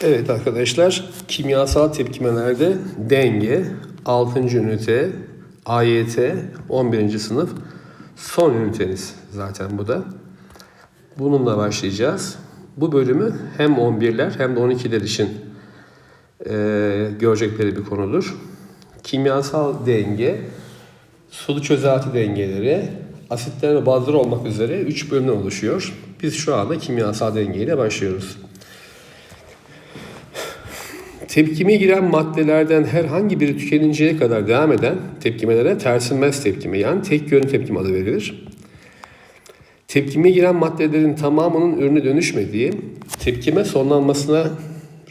Evet arkadaşlar, kimyasal tepkimelerde denge, 6. ünite, AYT, 11. sınıf son üniteniz zaten bu da. Bununla başlayacağız. Bu bölümü hem 11'ler hem de 12'ler için eee, görecekleri bir konudur. Kimyasal denge, sulu çözelti dengeleri, asitler ve bazlar olmak üzere 3 bölümden oluşuyor. Biz şu anda kimyasal dengeyle başlıyoruz. Tepkime giren maddelerden herhangi biri tükeninceye kadar devam eden tepkimelere tersinmez tepkime yani tek yönlü tepkime adı verilir. Tepkime giren maddelerin tamamının ürüne dönüşmediği, tepkime sonlanmasına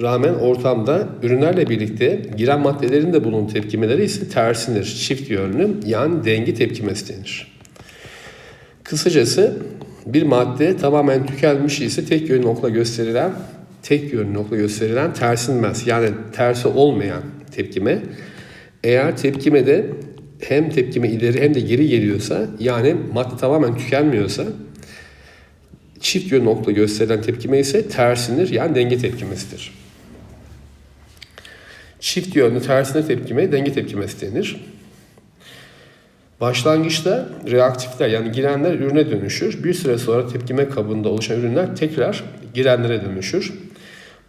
rağmen ortamda ürünlerle birlikte giren maddelerin de bulunduğu tepkimeleri ise tersindir, çift yönlü yani denge tepkimesi denir. Kısacası bir madde tamamen tükenmiş ise tek yönlü okla gösterilen tek yönlü okla gösterilen tersinmez yani tersi olmayan tepkime. Eğer tepkimede hem tepkime ileri hem de geri geliyorsa yani madde tamamen tükenmiyorsa çift yönlü okla gösterilen tepkime ise tersindir yani denge tepkimesidir. Çift yönlü tersine tepkime denge tepkimesi denir. Başlangıçta reaktifler yani girenler ürüne dönüşür. Bir süre sonra tepkime kabında oluşan ürünler tekrar girenlere dönüşür.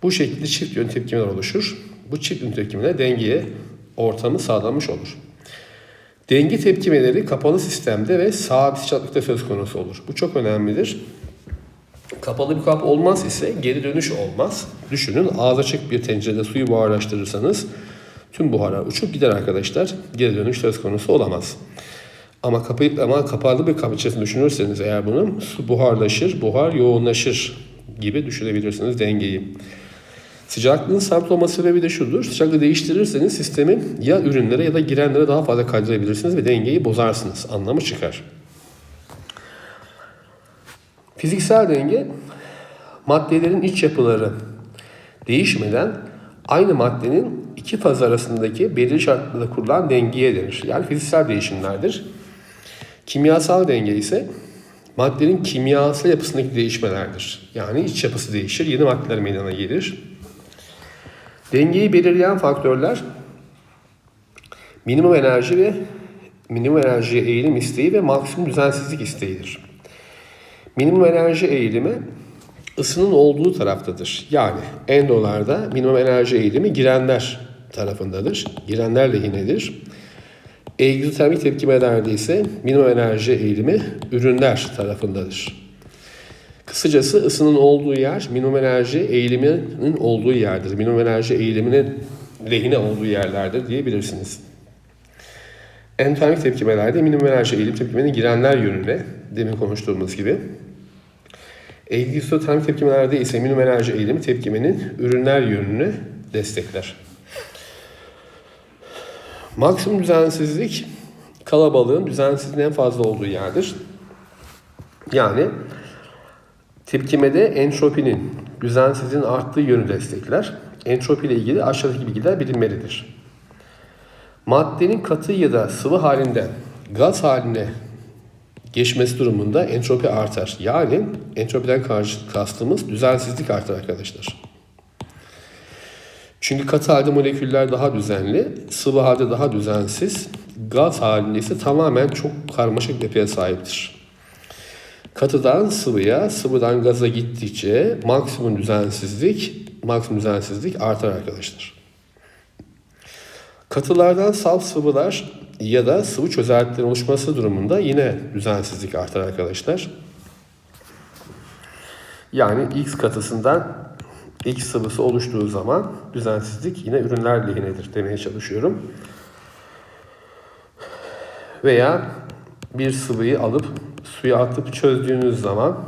Bu şekilde çift yönlü tepkimeler oluşur. Bu çift yönlü tepkimeler dengeye ortamı sağlanmış olur. Denge tepkimeleri kapalı sistemde ve sabit sıcaklıkta söz konusu olur. Bu çok önemlidir. Kapalı bir kap olmaz ise geri dönüş olmaz. Düşünün ağız açık bir tencerede suyu buharlaştırırsanız tüm buharlar uçup gider arkadaşlar. Geri dönüş söz konusu olamaz. Ama kapayıp ama kapalı bir kap içerisinde düşünürseniz eğer bunu su buharlaşır, buhar yoğunlaşır gibi düşünebilirsiniz dengeyi. Sıcaklığın sabit olması sebebi de şudur. Sıcaklığı değiştirirseniz sistemi ya ürünlere ya da girenlere daha fazla kaydırabilirsiniz ve dengeyi bozarsınız. Anlamı çıkar. Fiziksel denge maddelerin iç yapıları değişmeden aynı maddenin iki faz arasındaki belirli şartlarda kurulan dengeye denir. Yani fiziksel değişimlerdir. Kimyasal denge ise maddenin kimyasal yapısındaki değişmelerdir. Yani iç yapısı değişir, yeni maddeler meydana gelir. Dengeyi belirleyen faktörler minimum enerji ve minimum enerjiye eğilim isteği ve maksimum düzensizlik isteğidir. Minimum enerji eğilimi ısının olduğu taraftadır. Yani endolarda minimum enerji eğilimi girenler tarafındadır. Girenler lehinedir. Egzotermik tepkimelerde ise minimum enerji eğilimi ürünler tarafındadır. Kısacası ısının olduğu yer minimum enerji eğiliminin olduğu yerdir. Minimum enerji eğiliminin lehine olduğu yerlerdir diyebilirsiniz. Endotermik tepkimelerde minimum enerji eğilim tepkimenin girenler yönüne demin konuştuğumuz gibi. Egzotermik tepkimelerde ise minimum enerji eğilimi tepkimenin ürünler yönünü destekler. Maksimum düzensizlik kalabalığın düzensizliğin en fazla olduğu yerdir. Yani tepkimede entropinin düzensizliğin arttığı yönü destekler. Entropi ile ilgili aşağıdaki bilgiler bilinmelidir. Maddenin katı ya da sıvı halinden gaz haline geçmesi durumunda entropi artar. Yani entropiden karşı kastımız düzensizlik artar arkadaşlar. Çünkü katı halde moleküller daha düzenli, sıvı halde daha düzensiz, gaz halinde ise tamamen çok karmaşık yapıya sahiptir. Katıdan sıvıya, sıvıdan gaza gittikçe maksimum düzensizlik, maksimum düzensizlik artar arkadaşlar. Katılardan saf sıvılar ya da sıvı çözeltilerin oluşması durumunda yine düzensizlik artar arkadaşlar. Yani X katısından X sıvısı oluştuğu zaman düzensizlik yine ürünler lehinedir demeye çalışıyorum. Veya bir sıvıyı alıp suya atıp çözdüğünüz zaman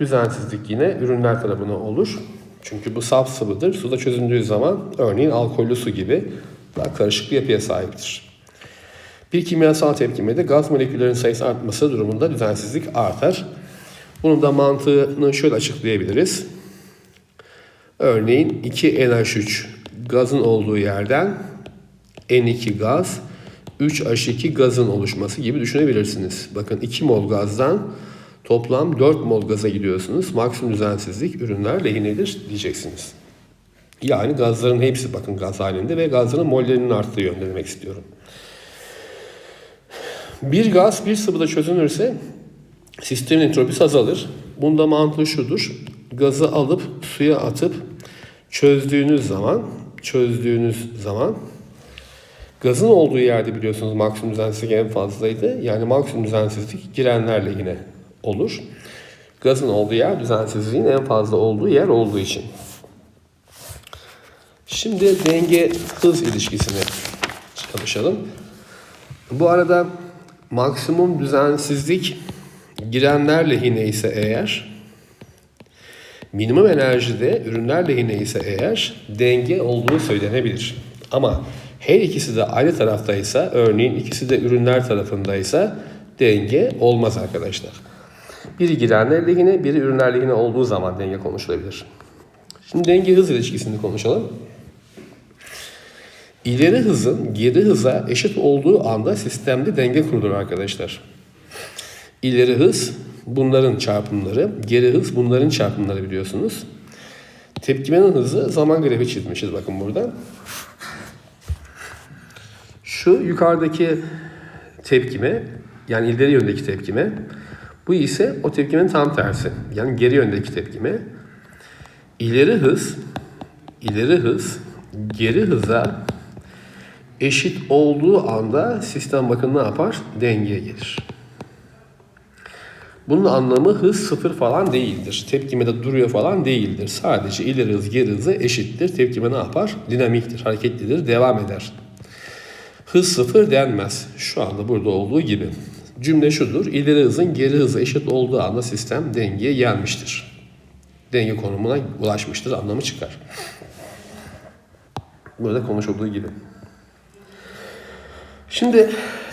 düzensizlik yine ürünler tarafına olur. Çünkü bu saf sıvıdır. Suda çözündüğü zaman örneğin alkollü su gibi daha karışık bir yapıya sahiptir. Bir kimyasal tepkimede gaz moleküllerinin sayısı artması durumunda düzensizlik artar. Bunun da mantığını şöyle açıklayabiliriz. Örneğin 2NH3 gazın olduğu yerden N2 gaz 3H2 gazın oluşması gibi düşünebilirsiniz. Bakın 2 mol gazdan Toplam 4 mol gaza gidiyorsunuz. Maksimum düzensizlik ürünler lehinedir diyeceksiniz. Yani gazların hepsi bakın gaz halinde ve gazların mollerinin arttığı yönde demek istiyorum. Bir gaz bir sıvıda çözünürse sistemin entropisi azalır. Bunda mantığı şudur. Gazı alıp suya atıp çözdüğünüz zaman çözdüğünüz zaman gazın olduğu yerde biliyorsunuz maksimum düzensizlik en fazlaydı. Yani maksimum düzensizlik girenlerle yine olur. Gazın olduğu yer düzensizliğin en fazla olduğu yer olduğu için. Şimdi denge hız ilişkisini çalışalım. Bu arada maksimum düzensizlik girenler lehine ise eğer minimum enerjide ürünler lehine ise eğer denge olduğu söylenebilir. Ama her ikisi de aynı taraftaysa örneğin ikisi de ürünler tarafındaysa denge olmaz arkadaşlar. Biri girenler lehine, biri ürünler lehine olduğu zaman denge konuşulabilir. Şimdi denge hız ilişkisini konuşalım. İleri hızın geri hıza eşit olduğu anda sistemde denge kurulur arkadaşlar. İleri hız bunların çarpımları, geri hız bunların çarpımları biliyorsunuz. Tepkimenin hızı zaman grafiği çizmişiz bakın burada. Şu yukarıdaki tepkime yani ileri yöndeki tepkime. Bu ise o tepkimenin tam tersi. Yani geri yöndeki tepkime. İleri hız, ileri hız, geri hıza eşit olduğu anda sistem bakın ne yapar? Dengeye gelir. Bunun anlamı hız sıfır falan değildir. Tepkimede duruyor falan değildir. Sadece ileri hız geri hızı eşittir. Tepkime ne yapar? Dinamiktir, hareketlidir, devam eder. Hız sıfır denmez. Şu anda burada olduğu gibi. Cümle şudur. İleri hızın geri hızı eşit olduğu anda sistem dengeye gelmiştir. Denge konumuna ulaşmıştır anlamı çıkar. Burada konuşulduğu gibi. Şimdi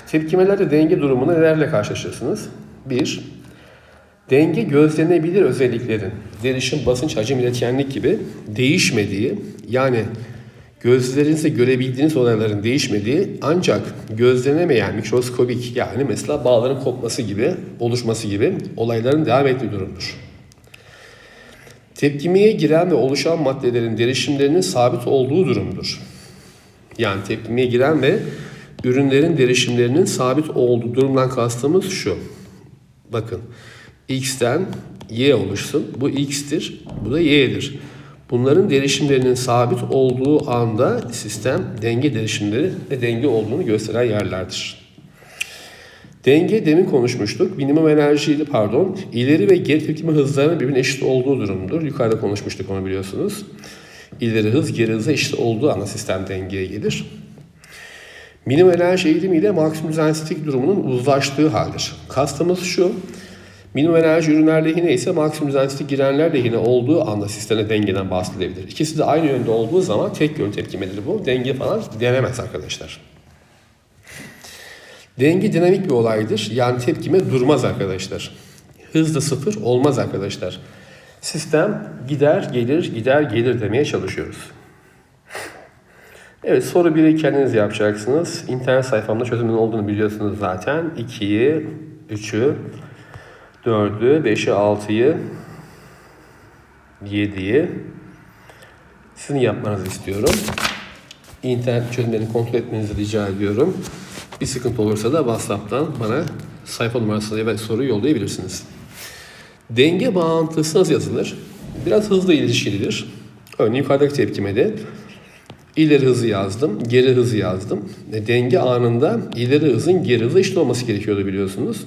tepkimelerde denge durumunda nelerle karşılaşırsınız? Bir, denge gözlenebilir özelliklerin, derişim, basınç, hacim, iletkenlik gibi değişmediği, yani gözlerinizle görebildiğiniz olayların değişmediği ancak gözlenemeyen mikroskobik yani mesela bağların kopması gibi, oluşması gibi olayların devam ettiği durumdur. Tepkimeye giren ve oluşan maddelerin derişimlerinin sabit olduğu durumdur. Yani tepkimeye giren ve ürünlerin derişimlerinin sabit olduğu durumdan kastımız şu. Bakın x'ten y oluşsun. Bu x'tir, bu da y'dir. Bunların derişimlerinin sabit olduğu anda sistem denge derişimleri ve denge olduğunu gösteren yerlerdir. Denge demin konuşmuştuk. Minimum enerjiyle pardon ileri ve geri tepkime hızlarının birbirine eşit olduğu durumdur. Yukarıda konuşmuştuk onu biliyorsunuz. İleri hız geri hıza eşit olduğu anda sistem dengeye gelir. Minimum enerji eğilimi ile maksimum düzensizlik durumunun uzlaştığı haldir. Kastımız şu. Minimum enerji ürünler lehine ise maksimum düzensizlik girenler lehine olduğu anda sisteme dengeden bahsedilebilir. İkisi de aynı yönde olduğu zaman tek yön tepkimedir bu. Denge falan denemez arkadaşlar. Denge dinamik bir olaydır. Yani tepkime durmaz arkadaşlar. Hız da sıfır olmaz arkadaşlar. Sistem gider gelir gider gelir demeye çalışıyoruz. Evet soru 1'i kendiniz yapacaksınız. İnternet sayfamda çözümün olduğunu biliyorsunuz zaten. 2'yi, 3'ü, 4'ü, 5'i, 6'yı, 7'yi sizin yapmanızı istiyorum. İnternet çözümlerini kontrol etmenizi rica ediyorum. Bir sıkıntı olursa da WhatsApp'tan bana sayfa numarasıyla ve soruyu yollayabilirsiniz. Denge bağıntısı nasıl yazılır? Biraz hızlı ilişkilidir. Örneğin yukarıdaki tepkimede ileri hızı yazdım, geri hızı yazdım. E, denge anında ileri hızın geri hızı eşit olması gerekiyordu biliyorsunuz.